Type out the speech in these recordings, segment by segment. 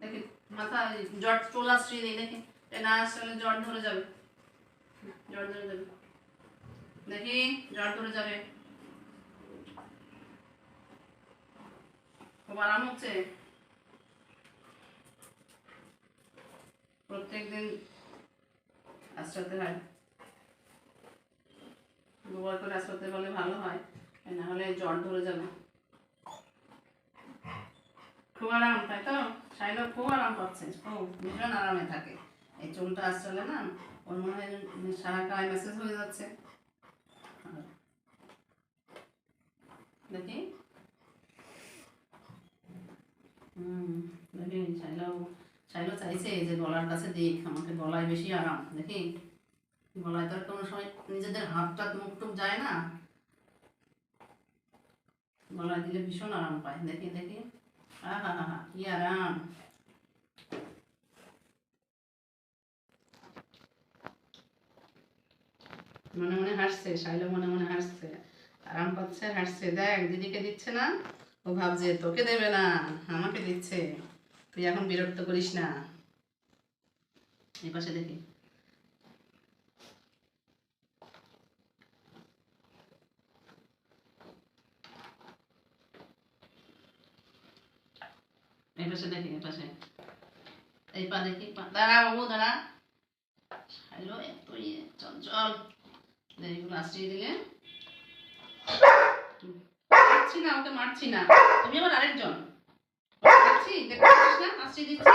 দেখি মাথা জ্বর চুল আসছিয়ে দিই দেখি। এটা না আসলে জ্বর ধরে যাবে। জ্বর ধরে যাবে। দেখি জ্বর ধরে যাবে। খুব আরাম হচ্ছে। প্রত্যেক দিন আশ্রাতে হয়। দুবার করে আশ্রাতে বলে ভালো হয় না হলে জ্বর ধরে যাবে। খুব আরাম তাই তো? সাইলো খুব আরাম পাচ্ছে খুব ভীষণ আরামে থাকে। এই চুলটা আসলে না, ওর মনে হয় সারা গায়ে মেসেজ হয়ে যাচ্ছে। দেখি। হুম, দেখি চাইলেও চাইলেও চাইছে যে গলার কাছে দিক, আমাকে গলায় বেশি আরাম, দেখি। গলায় তো আর কোনো সময় নিজেদের হাতটা মুখ টুক যায় না। গলায় দিলে ভীষণ আরাম পায়। দেখি দেখি। কি আরাম মনে মনে হাসছে, শাইলো মনে মনে হাসছে। আরাম পাচ্ছে হাসছে। দেখ, দিদিকে দিচ্ছে না, ও ভাবছে, তোকে দেবে না, আমাকে দিচ্ছে। তুই এখন বিরক্ত করিস না। এই পাশে দেখি। পাশে দেখি পাশে এই পা দেখি দাঁড়া বাবু দাঁড়া হ্যালো এত ইয়ে চঞ্চল এইগুলো আশ্রিয়ে দিলে মারছি না ওকে মারছি না তুমি আবার আরেকজন মারছি দেখতে পাচ্ছিস না আশ্রিয়ে দিচ্ছি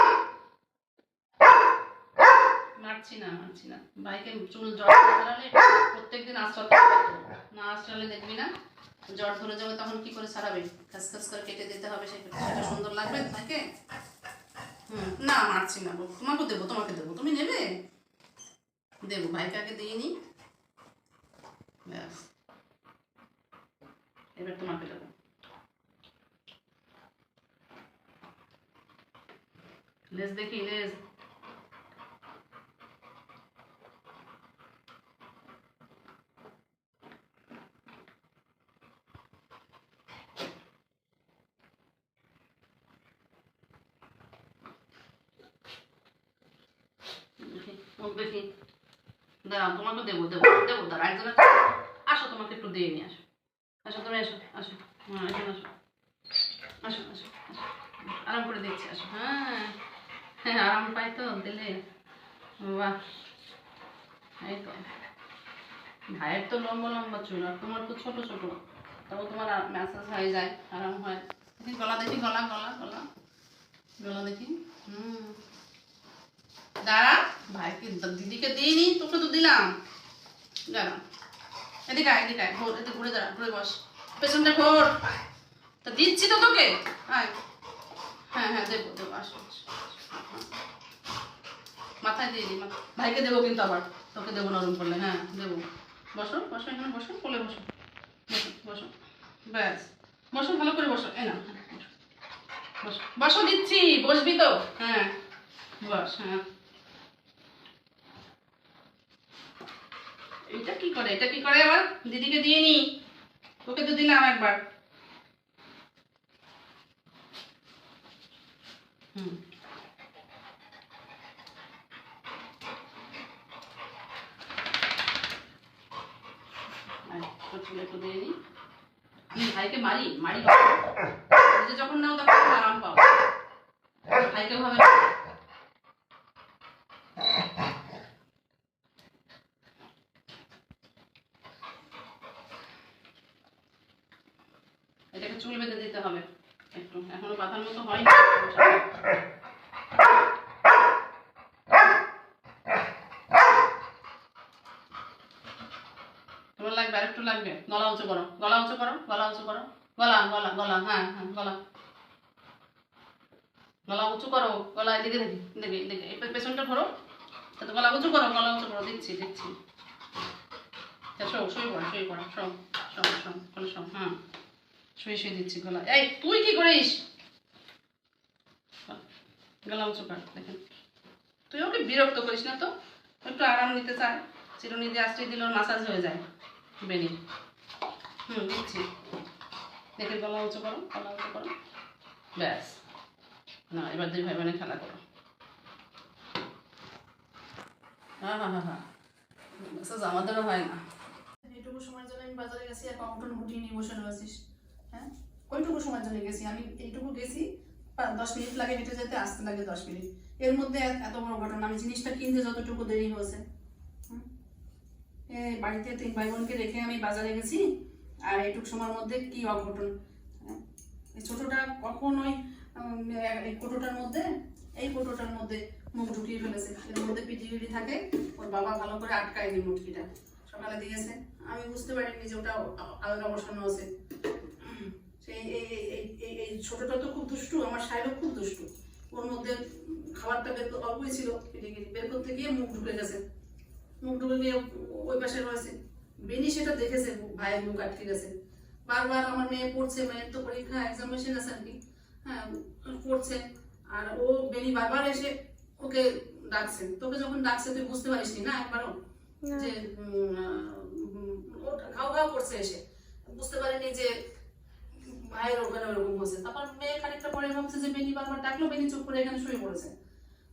মারছি না মারছি না। বাইকে চুল জ্বর ধরালে প্রত্যেকদিন তো। না আশ্রালে দেখবি না, জ্বর ধরে যাবে তখন কি করে সারাবে? খাস খাস করে কেটে দিতে হবে সেটা। সুন্দর লাগবে তাকে? হুম, না, মারছি না তোমাকে দেবো তোমাকে দেবো। তুমি নেবে? দেবো, ভাইকে আগে দিয়ে নি এবার তোমাকে দেবো। লেজ দেখি, লেজ। দেখি দাঁড়াও, তোমাকে দেবো দেবো দেবো দাঁড়া একজনের আসো, তোমাকে একটু দিয়ে নিয়ে আসো। আসো, তুমি এসো, আসো হ্যাঁ এখানে আসো। আসো আসো আসো, আরাম করে দিচ্ছি আসো হ্যাঁ হ্যাঁ আরাম পাই তো দিলে। বাহ, এই তো। ভাইয়ের তো লম্বা লম্বা চুল, আর তোমার তো ছোট ছোট তাও তোমার ম্যাসাজ হয়ে যায়, আরাম হয়। দেখি, গলা দেখি, গলা গলা গলা। গলা দেখি, হুম। দাঁড়া। ভাইকে দিদিকে দিইনি, তোকে তো দিলাম। দাঁড়া। এদিকে আয় এদিকে আয়। ঘোর, এদিকে ঘুরে দাঁড়া, ঘুরে বস। পেছনটা ঘোর। তা দিচ্ছি তো তোকে। আয়। হ্যাঁ হ্যাঁ দেবো দেবো, আসো। মাথায় দিয়ে দিই ভাইকে দেবো কিন্তু আবার। তোকে দেবো নরম করলে। হ্যাঁ দেবো। বসো বসো এখানে, বসো, কোলে বসো। বসো বসো। ব্যাস। বসো, ভালো করে বসো। এ না বসো। বসো দিচ্ছি, বসবি তো। হ্যাঁ। বস হ্যাঁ। এটা কি করে? এটা কি করে আবার? দিদিকে দিয়ে নি। তোকে তো দিলাম একবার। ভাইকে মারি মারি যখন নাও তখন আরাম পাও। ভাইকে ভাবে চুল বেঁধে দিতে হবে একটু। এখনও বাঁধার মতো হয়নি। তোমার লাগবে, আরেকটু লাগবে। গলা উঁচু করো। গলা উঁচু করো, গলা উঁচু করো। গলা গলা গলা হ্যাঁ হ্যাঁ গলা। গলা উঁচু করো, গলা এদিকে দেখি দেখি দেখি। এই পেছনটা ধরো। তাতে গলা উঁচু করো, গলা উঁচু করো। দিচ্ছি দিচ্ছি তা শো শুয়ে পড়ো শুয়ে পড়ো শো শো শো শো হ্যাঁ। শুয়ে শুয়ে দিচ্ছি, গলা। এই, তুই কি করিস? গলা উঁচু কর, দেখেন। তুই ওকে বিরক্ত করিস না তো? একটু আরাম নিতে চায়। চিরুনি দিয়ে আশ্রয় দিলে মাসাজ হয়ে যায়। বেনি হুম, দিচ্ছি। দেখে গলা উঁচু করো, গলা উঁচু করো। ব্যাস। না, এবার দুই ভাই বোনে খেলা করো। হ্যাঁ হ্যাঁ হ্যাঁ হ্যাঁ আমাদেরও হয় না। এইটুকু সময়ের জন্য আমি বাজারে গেছি, আর কমটন গুটিয়ে নিয়ে বসে রয়েছিস। হ্যাঁ? ওইটুকু সময়ের জন্য গেছি। আমি এইটুকু গেছি দশ মিনিট লাগে হেঁটে যেতে আসতে লাগে দশ মিনিট। এর মধ্যে এত বড় ঘটনা আমি জিনিসটা কিনতে যতটুকু দেরি হয়েছে? বাড়িতে তিন ভাই বোনকে রেখে আমি বাজারে গেছি আর এইটুকু সময়ের মধ্যে কি অঘটন? হ্যাঁ? ছোটটা কখনোই উম, এই কোটোটার মধ্যে এই কোটোটার মধ্যে মুখ ঢুকিয়ে ফেলেছে। এর মধ্যে পিটিপিটি থাকে ওর বাবা ভালো করে আটকায়নি মুটকিটা। সকালে দিয়েছে। আমি বুঝতে পারিনি যে ওটা আ- আলগা বসানো আছে। এই ছোটটা তো খুব দুষ্টু আমার সাহেবও খুব দুষ্টু। ওর মধ্যে খাবারটা বের অল্পই ছিল বের করতে গিয়ে মুখ ঢুকে গেছে। মুখ ঢুকে গিয়ে ওই পাশে রয়েছে। বেনি সেটা দেখেছে ভাইয়ের মুখ আটকে গেছে। বারবার আমার মেয়ে পড়ছে মেয়ের তো পরীক্ষা এক্সামিনেশন আছে আর কি হ্যাঁ পড়ছে। আর ও বেনি বারবার এসে ওকে ডাকছে। তোকে যখন ডাকছে তুই বুঝতে পারিসনি না একবারও? যে ও ঘাও ঘাও করছে এসে। বুঝতে পারিনি যে ভাইয়ের ওখানে ওরকম হচ্ছে তারপর মেয়ে খানিকটা পরে ভাবছে যে বেনি বারবার ডাকলো বেনি চুপ করে এখানে শুয়ে পড়েছে।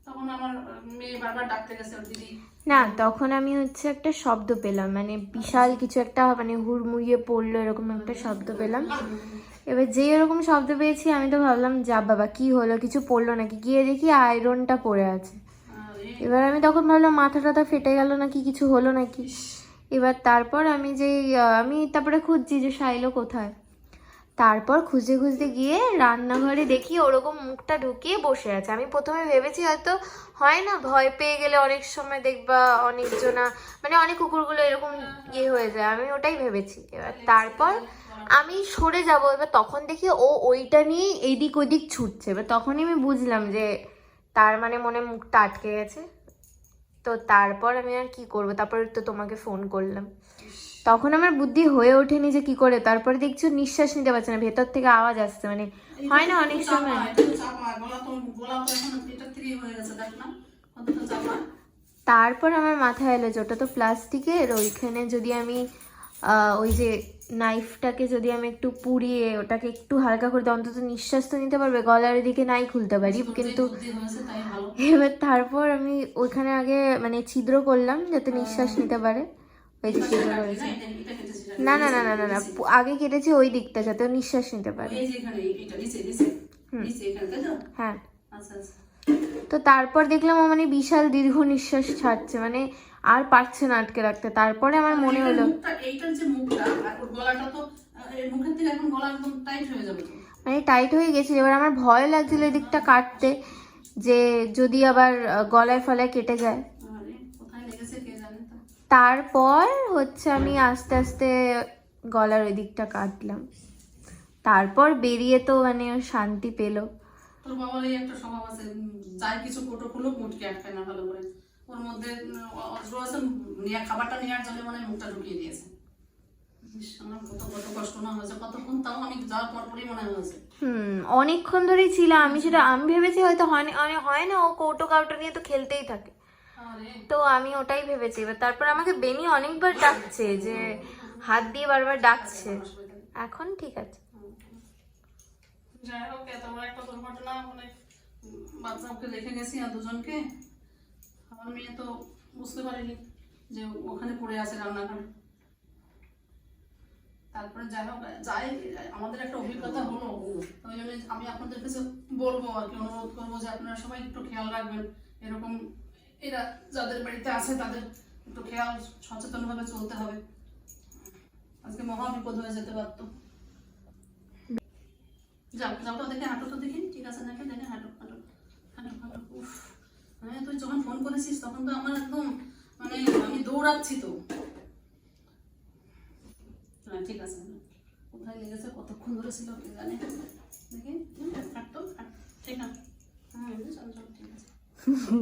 তখন আমার মেয়ে বারবার ডাকতে গেছে দিদি না তখন আমি হচ্ছে একটা শব্দ পেলাম মানে বিশাল কিছু একটা মানে হুড়মুড়িয়ে পড়ল এরকম একটা শব্দ পেলাম। এবার যে এরকম শব্দ পেয়েছি আমি তো ভাবলাম যা বাবা কি হলো? কিছু পড়ল নাকি? গিয়ে দেখি আয়রনটা পড়ে আছে। এবার আমি তখন ভাবলাম মাথা টাথা ফেটে গেল নাকি? কিছু হলো নাকি? এবার তারপর আমি যে আমি তারপরে খুঁজছি যে সাইলো কোথায়। তারপর খুঁজতে খুঁজতে গিয়ে রান্নাঘরে দেখি ওরকম মুখটা ঢুকিয়ে বসে আছে। আমি প্রথমে ভেবেছি হয়তো হয় না, ভয় পেয়ে গেলে অনেক সময় দেখবা অনেকজনা মানে অনেক কুকুরগুলো এরকম ইয়ে হয়ে যায়। আমি ওটাই ভেবেছি। এবার তারপর আমি সরে যাব। এবার তখন দেখি ও ওইটা নিয়েই এইদিক ওইদিক ছুটছে। এবার তখনই আমি বুঝলাম যে তার মানে মনে মুখটা আটকে গেছে। তো তারপর আমি আর কি করব? তারপর তো তোমাকে ফোন করলাম। তখন আমার বুদ্ধি হয়ে ওঠেনি যে কি করে। তারপরে দেখছ নিঃশ্বাস নিতে পারছে না ভেতর থেকে আওয়াজ আসছে। মানে হয় না অনেক সময়। হয়ে তারপর আমার মাথায় এলো যে ওটা তো প্লাস্টিকের ওইখানে যদি আমি ওই যে নাইফটাকে যদি আমি একটু পুড়িয়ে ওটাকে একটু হালকা করে অন্তত নিঃশ্বাস তো নিতে পারবে গলার দিকে নাই খুলতে পারি কিন্তু এবার তারপর আমি ওইখানে আগে মানে ছিদ্র করলাম যাতে নিঃশ্বাস নিতে পারে। ওই যে ছিদ্র করেছি না, না না না না না আগে কেটেছি ওই দিকটা যাতে নিঃশ্বাস নিতে পারে। হ্যাঁ। আচ্ছা আচ্ছা। তো তারপর দেখলাম ও মানে বিশাল দীর্ঘ নিঃশ্বাস ছাড়ছে মানে আর পারছে না আটকে রাখতে। তারপরে আমার মনে হলো এইটার যে মুখটা আর গলাটা তো মুখের থেকে এখন গলা একদম টাইট হয়ে যাবে মানে টাইট হয়ে গেছিল। এবার আমার ভয় লাগছিল এই দিকটা কাটতে যে যদি আবার গলায় ফলায় কেটে যায়। তারপর হচ্ছে আমি আস্তে আস্তে গলার ওই দিকটা কাটলাম। তারপর বেরিয়ে তো মানে শান্তি পেল। তোর বাবার এই একটা স্বভাব আছে যাই কিছু কোটো খুলো মুটকে আটকায় না ভালো করে। ওর মধ্যে নিয়ে খাবারটা নেওয়ার জন্য মানে মুখটা ঢুকিয়ে দিয়েছে। অনেকক্ষণ ধরেই ছিল আমি সেটা আমি ভেবেছি হয়তো হয় না মানে হয় না ও কৌটো কাউটো নিয়ে তো খেলতেই থাকে। তো আমি ওটাই ভেবেছি এবার তারপর আমাকে বেনি অনেকবার ডাকছে যে হাত দিয়ে বারবার ডাকছে। এখন ঠিক আছে। যাই হোক এত বড় একটা দুর্ঘটনা মানে বাচ্চাকে রেখে গেছি আর দুজনকে। আমার মেয়ে তো বুঝতে পারিনি যে ওখানে পড়ে আছে রান্নাঘরে। তারপরে যাই হোক, যাই, আমাদের একটা অভিজ্ঞতা হলো। ওই জন্য আমি আপনাদের কাছে বলব আর কি, অনুরোধ করব যে আপনারা সবাই একটু খেয়াল রাখবেন। এরকম এরা যাদের বাড়িতে আছে তাদের একটু খেয়াল সচেতনভাবে চলতে হবে। আজকে মহা বিপদ হয়ে যেতে পারতো। যাও যাও তো দেখে হাঁটো তো দেখি, ঠিক আছে নাকি দেখে হাঁটো হাঁটো হাঁটো হাঁটো, উফ। হ্যাঁ তুই যখন ফোন করেছিস তখন তো আমার একদম মানে আমি দৌড়াচ্ছি তো। হ্যাঁ ঠিক আছে। কোথায় লেগেছে কতক্ষণ ধরে ছিল কে জানে। দেখি হাঁট ঠিক আছে। হ্যাঁ চলো চলো ঠিক আছে।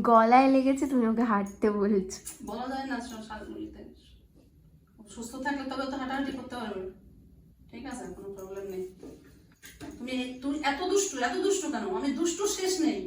গলায় লেগেছে তুমি ওকে হাঁটতে বলছো। বলা যায় না শাকগুলিতে সুস্থ থাকলে তবে তো হাঁটাহাঁটি করতে পারবে। ঠিক আছে কোনো প্রবলেম নেই। তুমি তুমি এত দুষ্টু এত দুষ্টু কেন? আমি দুষ্টু শেষ নেই।